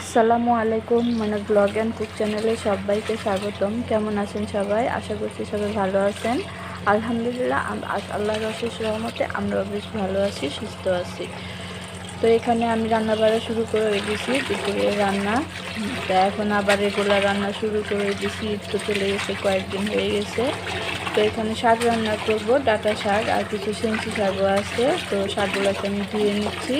আসসালামু আলাইকুম মানে ব্লগ অ্যান্ড কুক চ্যানেলে সবাইকে স্বাগতম। কেমন আছেন সবাই? আশা করছি সবাই ভালো আছেন। আলহামদুলিল্লাহ আল্লাহ অশেষ রহমতে আমরাও বেশ ভালো আছি, সুস্থ আছি। তো এখানে আমি রান্না বাড়া শুরু করে দিয়েছি দুপুরে রান্না। তো এখন আবার রেগুলার রান্না শুরু করে দিয়েছি ঈদ তো চলে গেছে, কয়েকদিন হয়ে গেছে। তো এখানে শাক রান্না করব, ডাটা শাক আর কিছু সেঞ্চি শাকও আছে। তো শাকগুলোকে আমি ধুয়ে নিচ্ছি।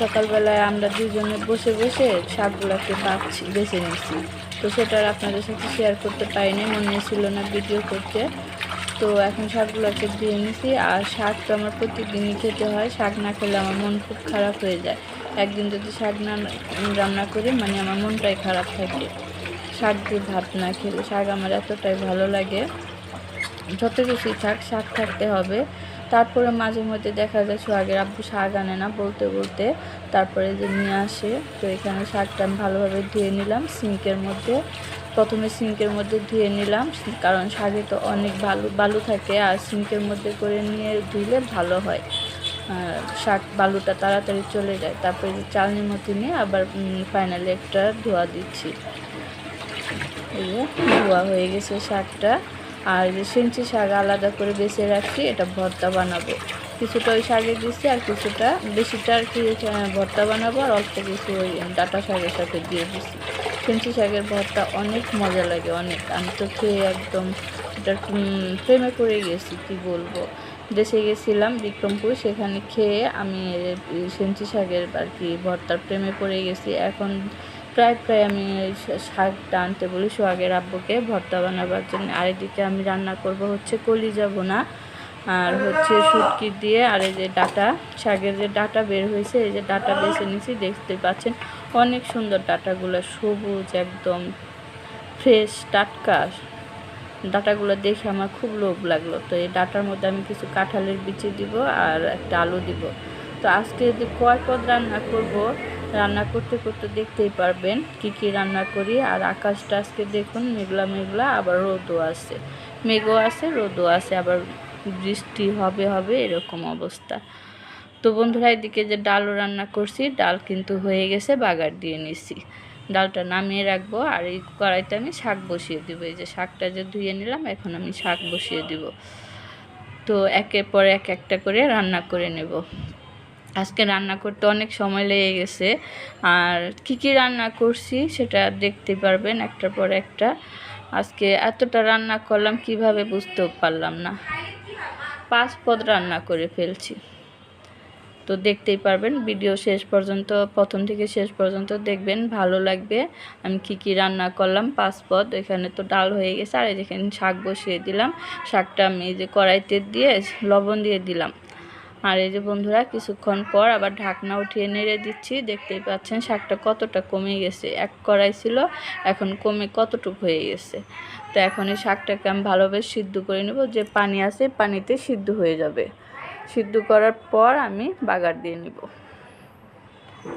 সকালবেলায় আমরা দুজনে বসে বসে শাকগুলোকে বাছি বেছে নিচ্ছি তো সেটা আর আপনাদের সাথে শেয়ার করতে পারিনি, মনে ছিল না ভিডিও করতে। তো এখন শাকগুলোকে ধুয়ে নিছি, আর শাক তো আমার প্রতিদিনই খেতে হয়, শাক না খেলে আমার মন খুব খারাপ হয়ে যায়। একদিন যদি শাক না রান্না করি মানে আমার মনটাই খারাপ থাকে। শাক দিয়ে ভাত না খেলে, শাক আমার এতটাই ভালো লাগে। যত কিছুই থাক, শাক থাকতে হবে। তারপরে মাঝে মধ্যে দেখা যায় সোহাগের আব্বু শাক আনে না বলতে বলতে। তারপরে যে নিয়ে আসে, তো এখানে শাকটা আমি ভালোভাবে ধুয়ে নিলাম সিঙ্কের মধ্যে। প্রথমে সিঙ্কের মধ্যে ধুয়ে নিলাম, কারণ শাকে তো অনেক বালু বালু থাকে, আর সিঙ্কের মধ্যে করে নিয়ে ধুইলে ভালো হয়। শাক বালুটা তাড়াতাড়ি চলে যায়। তারপরে যে চালনির মধ্যে নিয়ে আবার ফাইনালি একটা ধোয়া দিচ্ছি। এই ধোয়া হয়ে গেছে শাকটা। আর সেঞ্চি শাক আলাদা করে বেছে রাখছি, এটা ভর্তা বানাবো। কিছুটা ওই শাকে দিচ্ছি আর কিছুটা বেশিটা আর কি ভর্তা বানাবো আর অল্প কিছু ওই ডাটা শাকের সাথে দিয়ে দিচ্ছি সেঞ্চি শাকের ভর্তা অনেক মজা লাগে, অনেক। আমি তো খেয়ে একদম এটা প্রেমে পড়ে গেছি, কি বলব? দেশে গেছিলাম বিক্রমপুর, সেখানে খেয়ে আমি সেঞ্চি শাকের আর কি ভর্তার প্রেমে পড়ে গেছি। এখন প্রায় প্রায় আমি এই শা- শাকটা আনতে বলি সোহাগের আব্বুকে ভর্তা বানাবার জন্য। আর এদিকে আমি রান্না করব হচ্ছে কলিজা বোনা আর হচ্ছে শুটকি দিয়ে আর এই যে ডাটা। শাকের যে ডাটা বের হয়েছে, এই যে ডাটা বেছে নিয়েছি দেখতে পাচ্ছেন অনেক সুন্দর ডাটাগুলো, সবুজ একদম, ফ্রেশ, টাটকা। ডাটাগুলো দেখে আমার খুব লোভ লাগল। তো এই ডাটার মধ্যে আমি কিছু কাঁঠালের বিচি দিব আর একটা আলু দিব। তো আজকে যদি কয় পদ রান্না করব রান্না করতে করতে দেখতেই পারবেন কি কি রান্না করি। আর আকাশটা আজকে দেখুন মেঘলা মেঘলা, আবার রোদও আছে। মেঘও আছে, রোদও আছে, আবার বৃষ্টি হবে হবে এরকম অবস্থা। তো বন্ধুরা, এদিকে যে ডালও রান্না করছি, ডাল কিন্তু হয়ে গেছে, বাগার দিয়ে নিছি। ডালটা নামিয়ে রাখব, আর এই কড়াইতে আমি শাক বসিয়ে দিব। এই যে শাকটা যে ধুয়ে নিলাম, এখন আমি শাক বসিয়ে দিব। তো একের পর এক একটা করে রান্না করে নেব। আজকে রান্না করতে অনেক সময় লেগে গেছে। আর কি কি রান্না করছি সেটা দেখতে পারবেন একটার পর একটা। আজকে এতটা রান্না করলাম, কীভাবে বুঝতেও পারলাম না। পাঁচ পদ রান্না করে ফেলছি। তো দেখতেই পারবেন, ভিডিও শেষ পর্যন্ত, প্রথম থেকে শেষ পর্যন্ত দেখবেন, ভালো লাগবে। আমি কি কি রান্না করলাম, পাঁচ পদ। এখানে তো ডাল হয়ে গেছে, আর এখানে শাক বসিয়ে দিলাম। শাকটা আমি যে কড়াইতে দিয়ে লবণ দিয়ে দিলাম। আর এই যে বন্ধুরা, কিছুক্ষণ পর আবার ঢাকনা উঠিয়ে নেড়ে দিচ্ছি। দেখতেই পাচ্ছেন শাকটা কতটা কমে গেছে। এক কড়াই ছিল, এখন কমে কতটুকু হয়ে গেছে। তো এখন এই শাকটাকে আমি ভালোভাবে সিদ্ধ করে নেব। যে পানি আছে পানিতে সিদ্ধ হয়ে যাবে। সিদ্ধ করার পর আমি বাগার দিয়ে নিব।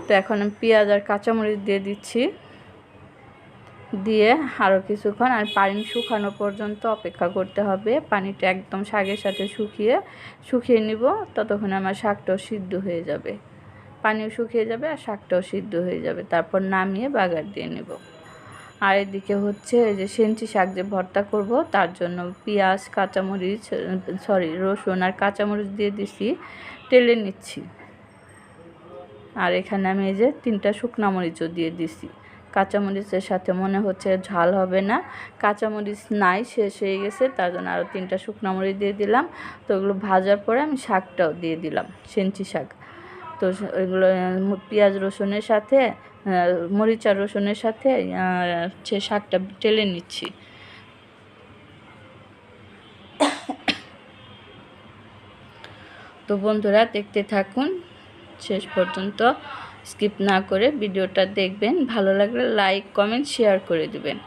তো এখন আমি পেঁয়াজ আর কাঁচামরিচ দিয়ে দিচ্ছি। দিয়ে আরও কিছুক্ষণ আর পানি শুকানো পর্যন্ত অপেক্ষা করতে হবে। পানিটা একদম শাকের সাথে শুকিয়ে শুকিয়ে নিব, ততক্ষণ আমার শাকটাও সিদ্ধ হয়ে যাবে। পানিও শুকিয়ে যাবে আর শাকটাও সিদ্ধ হয়ে যাবে। তারপর নামিয়ে বাগার দিয়ে নেব। আর এদিকে হচ্ছে যে সেঞ্চি শাক যে ভর্তা করব, তার জন্য পেঁয়াজ, কাঁচামরিচ, সরি, রসুন আর কাঁচামরিচ দিয়ে দিছি, তেলে নিচ্ছি। আর এখানে আমি এই যে তিনটা শুকনা মরিচও দিয়ে দিছি। কাঁচামরিচের সাথে মনে হচ্ছে ঝাল হবে না। কাঁচামরিচ নাই শেষ হয়ে গেছে তার জন্য আরও তিনটা শুকনা মরিচ দিয়ে দিলাম। তো ওগুলো ভাজার পরে আমি শাকটাও দিয়ে দিলাম সেঞ্চি শাক। তো আহ, পেঁয়াজ রসুনের সাথে মরিচ রসুনের সাথে সে শাকটা টেলে নিচ্ছি। তো বন্ধুরা দেখতে থাকুন। শেষ পর্যন্ত স্কিপ না করে ভিডিওটা দেখবেন। ভালো লাগলে লাইক, কমেন্ট, শেয়ার করে দিবেন।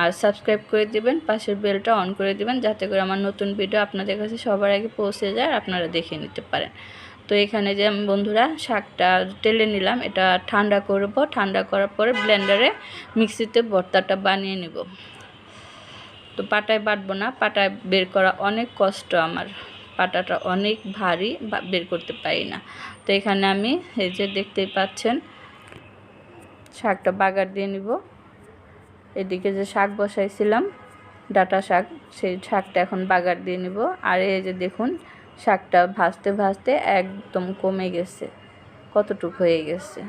আর সাবস্ক্রাইব করে দিবেন, পাশের বেলটা অন করে দিবেন, যাতে করে আমার নতুন ভিডিও আপনাদের কাছে সবার আগে পৌঁছে যায়, আপনারা দেখে নিতে পারেন। তো এখানে যে আমি বন্ধুরা, শাকটা টেলে নিলাম, এটা ঠান্ডা করব। ঠান্ডা করার পরে ব্লেন্ডারে মিক্সিতে ভর্তাটা বানিয়ে নেব। তো পাটায় বাটবো না, পাটায় বের করা অনেক কষ্ট আমার। পাটাটা অনেক ভারী বের করতে পারি না। তো এখানে আমি এই যে দেখতেই পাচ্ছেন, শাকটা বাগার দিয়ে নিব। এদিকে যে শাক বসাইছিলাম, ডাটা শাক, সেই শাকটা এখন বাগার দিয়ে নিব। আর এই যে দেখুন, শাকটা ভাজতে ভাজতে একদম কমে গেছে, কতটুক হয়ে গেছে।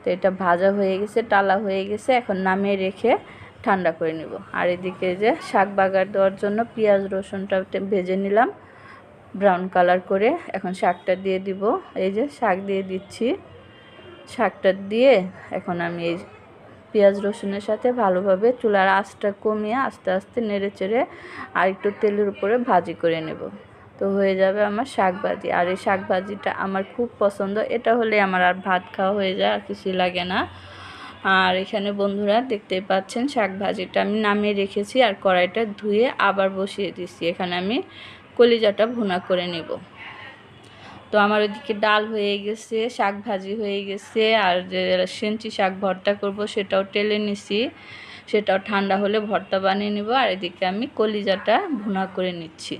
তো এটা ভাজা হয়ে গেছে, টালা হয়ে গেছে, এখন নামিয়ে রেখে ঠান্ডা করে নিব। আর এদিকে যে শাক বাগার দেওয়ার জন্য পেঁয়াজ রসুনটা ভেজে নিলাম। ব্রাউন কালার করে এখন শাকটা দিয়ে দিব। এই যে শাক দিয়ে দিচ্ছি। শাকটা দিয়ে এখন আমি এই পেঁয়াজ রসুনের সাথে ভালোভাবে চুলার আঁচটা কমিয়ে আস্তে আস্তে নেড়ে চেড়ে আর একটু তেলের উপরে ভাজি করে নেব। তো হয়ে যাবে আমার শাক ভাজি। আর এই শাক ভাজিটা আমার খুব পছন্দ। এটা হলে আমার আর ভাত খাওয়া হয়ে যায়, আর কিছুই লাগে না। আর এখানে বন্ধুরা দেখতেই পাচ্ছেন, শাক ভাজিটা আমি নামিয়ে রেখেছি আর কড়াইটা ধুয়ে আবার বসিয়ে দিছি এখানে আমি কলিজাটা ভুনা করে নেব। তো আমার ওইদিকে ডাল হয়ে গেছে, শাক ভাজি হয়ে গেছে, আর যে সেঞ্চি শাক ভর্তা করব সেটাও টেলে নিছি। সেটাও ঠান্ডা হলে ভর্তা বানিয়ে নেব, আর এদিকে আমি কলিজাটা ভুনা করে নিচ্ছি।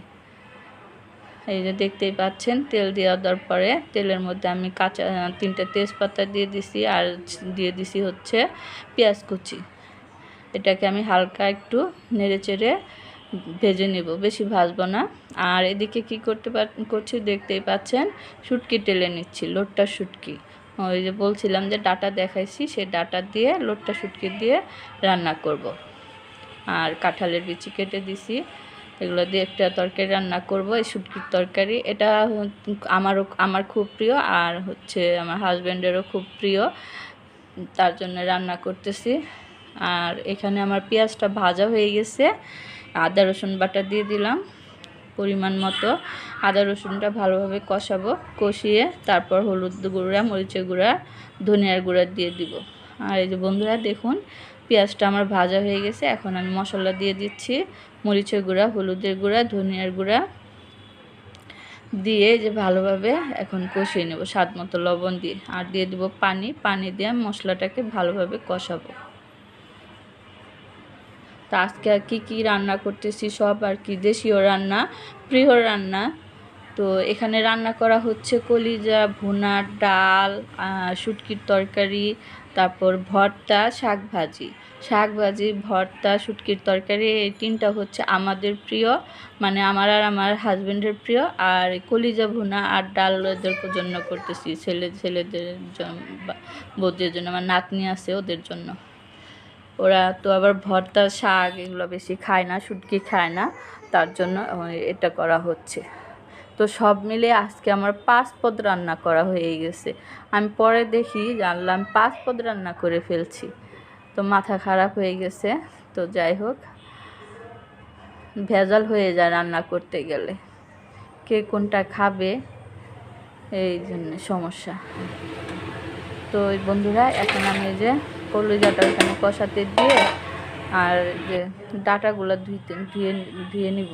এই যে দেখতেই পাচ্ছেন, তেল দেওয়া দেওয়ার পরে তেলের মধ্যে আমি কাঁচা, তিনটে তেজপাতা দিয়ে দিছি, আর দিয়ে দিছি হচ্ছে পেঁয়াজ কুচি। এটাকে আমি হালকা একটু নেড়ে চেড়ে ভেজে নেব, বেশি ভাজবো না। আর এদিকে কি করতে করছি দেখতেই পাচ্ছেন, শুটকি টেলে নিচ্ছি, লোটটা শুটকি। ওই যে বলছিলাম যে ডাটা দেখাইছি সেই ডাটা দিয়ে, লোটটা শুটকি দিয়ে রান্না করব। আর কাঁঠালের বিচি কেটে দিছি, এগুলো দিয়ে একটা তরকারি রান্না করব, এই শুটকির তরকারি। এটা আমারও আমার খুব প্রিয় আর হচ্ছে আমার হাজব্যান্ডেরও খুব প্রিয়, তার জন্য রান্না করতেছি। আর এখানে আমার পেঁয়াজটা ভাজা হয়ে গেছে আদা, রসুন বাটা দিয়ে দিলাম পরিমাণ মতো। আদা, রসুনটা ভালোভাবে কষাবো, কষিয়ে তারপর হলুদ গুঁড়া, মরিচের গুঁড়া, ধনিয়ার গুঁড়া দিয়ে দিব। আর এই যে বন্ধুরা, দেখুন, পেঁয়াজটা আমার ভাজা হয়ে গেছে। এখন আমি মশলা দিয়ে দিচ্ছি মরিচের গুঁড়া, হলুদের গুঁড়া, ধনিয়ার গুঁড়া দিয়ে যে ভালোভাবে এখন কষিয়ে নেব, স্বাদ মতো লবণ দিয়ে। আর দিয়ে দেবো পানি। পানি দিয়ে মশলাটাকে ভালোভাবে কষাবো। তা আজকে আর কী কী রান্না করতেছি সব আর কি, দেশীয় রান্না, প্রিয় রান্না। তো এখানে রান্না করা হচ্ছে কলিজা ভুনা ডাল শুটকির তরকারি, তারপর ভর্তা শাক ভাজি শাক ভাজি ভর্তা, শুটকির তরকারি, এই তিনটা হচ্ছে আমাদের প্রিয় মানে আমার আর আমার হাজব্যান্ডের প্রিয়। আর কলিজা, ভুনা আর ডাল ওদের জন্য করতেছি, ছেলে, ছেলেদের জন্য বৌদের জন্য, আমার নাতনি আছে ওদের জন্য। ওরা তো আবার ভর্তা, শাক এগুলো বেশি খায় না, শুটকি খায় না, তার জন্য এটা করা হচ্ছে। তো সব মিলে আজকে আমার পাঁচ পদ রান্না করা হয়ে গেছে। আমি পরে দেখি, জানলাম পাঁচ পদ রান্না করে ফেলছি। তো মাথা খারাপ হয়ে গেছে, তো যাই হোক। ভেজাল হয়ে যায় রান্না করতে গেলে। কে কোনটা খাবে, এই জন্য সমস্যা। তো বন্ধুরা, এখন আমি যে কলিজাটা ওখানে কষাতে দিয়ে আর যে ডাটাগুলো ধুইতে ধুয়ে ধুয়ে নিব।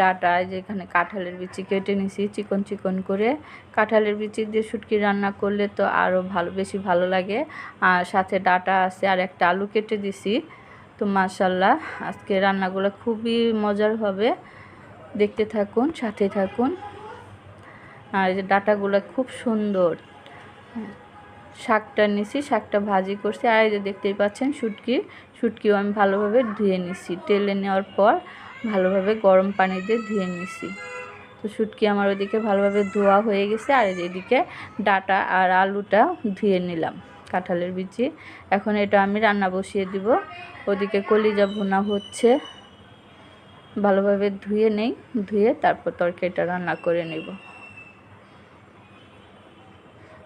ডাটা যেখানে কাঁঠালের বিচি কেটে নিছি, চিকন চিকন করে। কাঁঠালের বিচি দিয়ে শুটকি রান্না করলে তো আরও ভালো, বেশি ভালো লাগে। আর সাথে ডাটা আছে, আর একটা আলু কেটে দিছি। তো মাশাল্লাহ, আজকে রান্নাগুলো খুবই মজার হবে। দেখতে থাকুন সাথে থাকুন। আর যে ডাটাগুলো খুব সুন্দর। শাকটা নিছি, শাকটা ভাজি করছি। আর এই যে দেখতেই পাচ্ছেন শুটকি, শুটকিও আমি ভালোভাবে ধুয়ে নিছি। তেলে নেওয়ার পর ভালোভাবে গরম পানি দিয়ে ধুয়ে নিছি। তো শুটকি আমার ওদিকে ভালোভাবে ধোয়া হয়ে গেছে। আর এদিকে ডাটা আর আলুটা ধুয়ে নিলাম, কাঁঠালের বিচি। এখন এটা আমি রান্না বসিয়ে দিব। ওদিকে কলিজা ভুনা হচ্ছে। ভালোভাবে ধুয়ে নেই, ধুয়ে তারপর তরকারিটা রান্না করে নেব।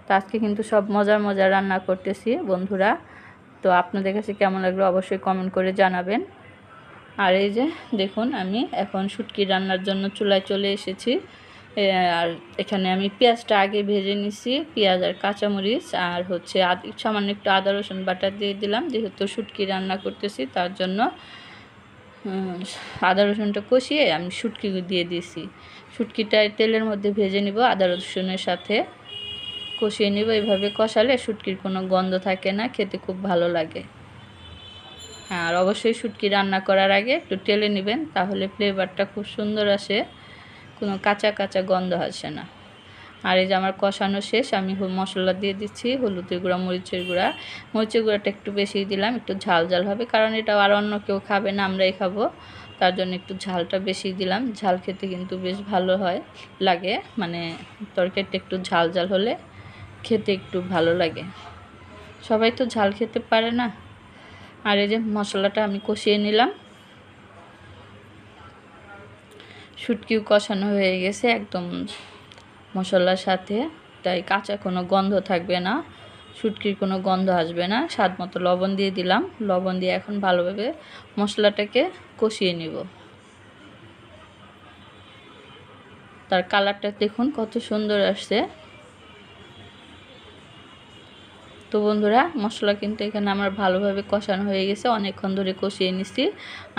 তো আজকে কিন্তু সব মজার মজার রান্না করতেছি, বন্ধুরা। তো আপনাদের কাছে কেমন লাগল অবশ্যই কমেন্ট করে জানাবেন। আর এই যে, দেখুন, আমি এখন শুটকি রান্নার জন্য চুলায় চলে এসেছি। আর এখানে আমি পেঁয়াজটা আগে ভেজে নিছি, পেঁয়াজ আর কাঁচামরিচ, আর হচ্ছে সামান্য একটু আদা, রসুন বাটা দিয়ে দিলাম, যেহেতু শুটকি রান্না করতেছি, তার জন্য আদা, রসুনটা কষিয়ে আমি শুটকি দিয়ে দিয়েছি শুটকিটা তেলের মধ্যে ভেজে নিব, আদা, রসুনের সাথে। কষিয়ে নিব। এইভাবে কষালে শুটকির কোনো গন্ধ থাকে না, খেতে খুব ভালো লাগে। হ্যাঁ আর অবশ্যই শুটকি রান্না করার আগে একটু টেলে নেবেন, তাহলে ফ্লেভারটা খুব সুন্দর আসে, কোনো কাঁচা কাঁচা গন্ধ আসে না। আর এই যে আমার কষানো শেষ, আমি মশলা দিয়ে দিচ্ছি, হলুদের গুঁড়া, মরিচের গুঁড়া। মরিচের গুঁড়াটা একটু বেশি দিলাম, একটু ঝাল ঝাল হবে, কারণ এটা আর অন্য কেউ খাবে না, আমরাই খাব। তার জন্য একটু ঝালটা বেশি দিলাম। ঝাল খেতে কিন্তু বেশ ভালো হয়, লাগে। মানে তরকারিটা একটু ঝাল ঝাল হলে খেতে একটু ভালো লাগে। সবাই তো ঝাল খেতে পারে না। আর এই যে মশলাটা আমি কষিয়ে নিলাম। শুটকিও কষানো হয়ে গেছে একদম মশলার সাথে। তাই কাঁচা কোনো গন্ধ থাকবে না। শুটকির কোনো গন্ধ আসবে না। স্বাদ মতো লবণ দিয়ে দিলাম। লবণ দিয়ে এখন ভালোভাবে মশলাটাকে কষিয়ে নিব। তার কালারটা দেখুন কত সুন্দর আসছে। তো বন্ধুরা, মশলা কিন্তু এখানে আমার ভালোভাবে কষানো হয়ে গেছে। অনেকক্ষণ ধরে কষিয়ে নিছি।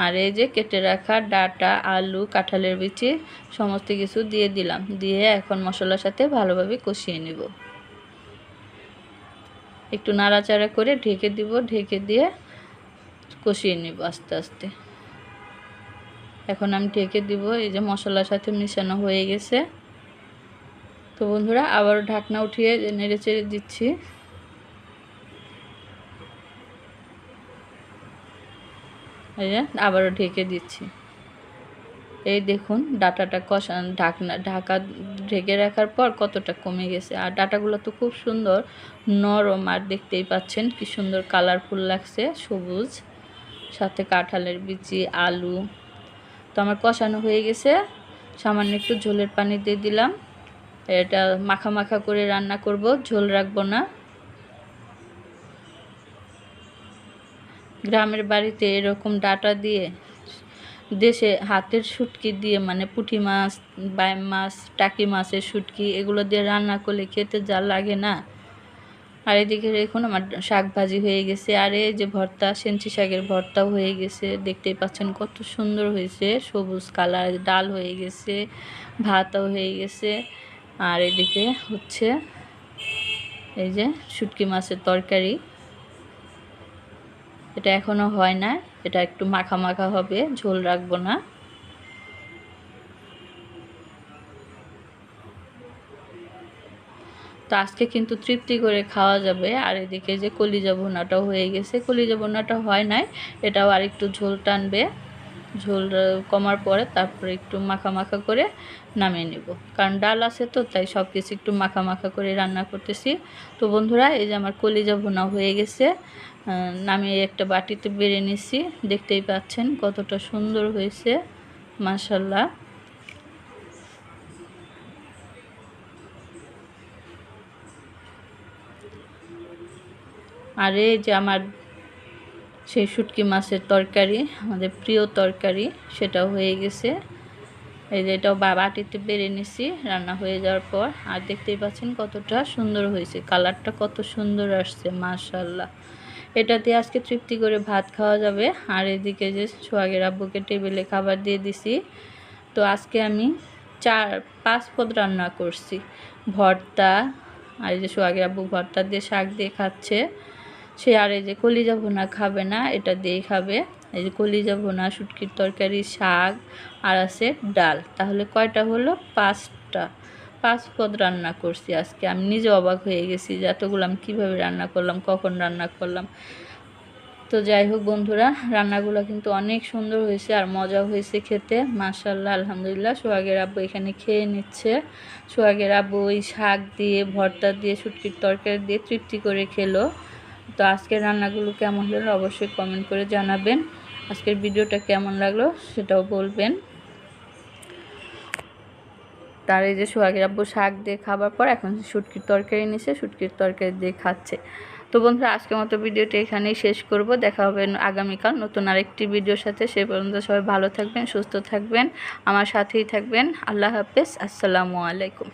আর এই যে কেটে রাখা ডাটা, আলু, কাঁঠালের বিচি, সমস্ত কিছু দিয়ে দিলাম। দিয়ে এখন মশলার সাথে ভালোভাবে কষিয়ে নিব। একটু নাড়াচাড়া করে ঢেকে দিব, ঢেকে দিয়ে কষিয়ে নিব আস্তে আস্তে। এখন আমি ঢেকে দিব, এই যে মশলার সাথে মিশানো হয়ে গেছে। তো বন্ধুরা আবার ঢাকনা উঠিয়ে নেড়ে চেড়ে দিচ্ছি। এই যে, আবারও ঢেকে দিচ্ছি। এই দেখুন, ডাটাটা কষা ঢাকনা ঢাকা ঢেকে রাখার পর কতটা কমে গেছে। আর ডাটাগুলো তো খুব সুন্দর, নরম, আর দেখতেই পাচ্ছেন কি সুন্দর কালারফুল লাগছে, সবুজ। সাথে কাঁঠালের বিচি, আলু। তো আমার কষানো হয়ে গেছে। সামান্য একটু ঝোলের পানি দিয়ে দিলাম। এটা মাখা মাখা করে রান্না করব, ঝোল রাখব না। গ্রামের বাড়িতে এরকম ডাটা দিয়ে দেশে হাতের শুটকি দিয়ে মানে পুঁটি মাছ বাইম মাছ, টাকি মাছের শুটকি এগুলো দিয়ে রান্না করলে খেতে যা লাগে না। আর এদিকে দেখুন আমার শাক ভাজি হয়ে গেছে, আর এই যে ভর্তা সেঞ্চি শাকের ভর্তাও হয়ে গেছে। দেখতেই পাচ্ছেন কত সুন্দর হয়েছে, সবুজ কালার, ডাল হয়ে গেছে, ভাতও হয়ে গেছে। আর এদিকে হচ্ছে এই যে শুটকি মাছের তরকারি। এটা এখনও হয় না। এটা একটু মাখা মাখা হবে, ঝোল রাখব না। তো আজকে কিন্তু তৃপ্তি করে খাওয়া যাবে। আর এদিকে যে কলিজা ভুনাটাও হয়ে গেছে। কলিজা ভুনাটা হয় নাই, এটাও আর একটু ঝোল টানবে। ঝোল কমার পরে তারপরে একটু মাখা মাখা করে নামিয়ে নেব। কারণ ডাল আছে তো, তাই সব কিছু একটু মাখা মাখা করে রান্না করতেছি। তো বন্ধুরা, এই যে আমার কলিজা ভুনা হয়ে গেছে। নামিয়ে একটা বাটিতে বেড়ে নিছি। দেখতেই পাচ্ছেন কতটা সুন্দর হয়েছে মাশাল্লাহ আর এই যে আমার সেই শুটকি মাছের তরকারি, আমাদের প্রিয় তরকারি, সেটাও হয়ে গেছে। এই যে এটাও বাটিতে বেড়ে নিছি, রান্না হয়ে যাওয়ার পর। আর দেখতেই পাচ্ছেন কতটা সুন্দর হয়েছে, কালারটা কত সুন্দর আসছে মাশাল্লাহ এটা দিয়ে আজকে তৃপ্তি করে ভাত খাওয়া যাবে। আর এদিকে যে সোহাগের আব্বুকে টেবিলে খাবার দিয়ে দিছি। তো আজকে আমি চার পাঁচ পদ রান্না করছি। ভর্তা, আর এই যে সোহাগের আব্বু ভর্তা দিয়ে শাক দিয়ে খাচ্ছে। সে আর এই যে কলিজা ভুনা খাবে না, এটা দিয়েই খাবে। এই যে কলিজা ভুনা, শুটকির তরকারি, শাক আর আছে ডাল। তাহলে কয়টা হলো? পাঁচটা। পাঁচ পদ রান্না করছি আজকে। আমি নিজে অবাক হয়ে গেছি যে এতগুলো আমি কীভাবে রান্না করলাম, কখন রান্না করলাম। তো যাই হোক বন্ধুরা, রান্নাগুলো কিন্তু অনেক সুন্দর হয়েছে আর মজা হয়েছে খেতে। মাশাল্লাহ আলহামদুলিল্লাহ। সোহাগের আব্বু এখানে খেয়ে নিচ্ছে। সোহাগের আব্বু ওই শাক দিয়ে, ভর্তা দিয়ে, শুটকির তরকারি দিয়ে তৃপ্তি করে খেলো। তো আজকের রান্নাগুলো কেমন হলো অবশ্যই কমেন্ট করে জানাবেন। আজকের ভিডিওটা কেমন লাগল সেটাও বলবেন। তার এই যে সোহাগের আব্বু শাক দিয়ে খাবার পর এখন শুটকির তরকারি নিছে, শুটকির তরকারি দিয়ে খাচ্ছে। তো বন্ধুরা, আজকের মতো ভিডিওটি এখানেই শেষ করব। দেখা হবে আগামীকাল নতুন আরেকটি ভিডিওর সাথে। সে পর্যন্ত সবাই ভালো থাকবেন, সুস্থ থাকবেন, আমার সাথেই থাকবেন। আল্লাহ হাফেজ, আসসালামু আলাইকুম।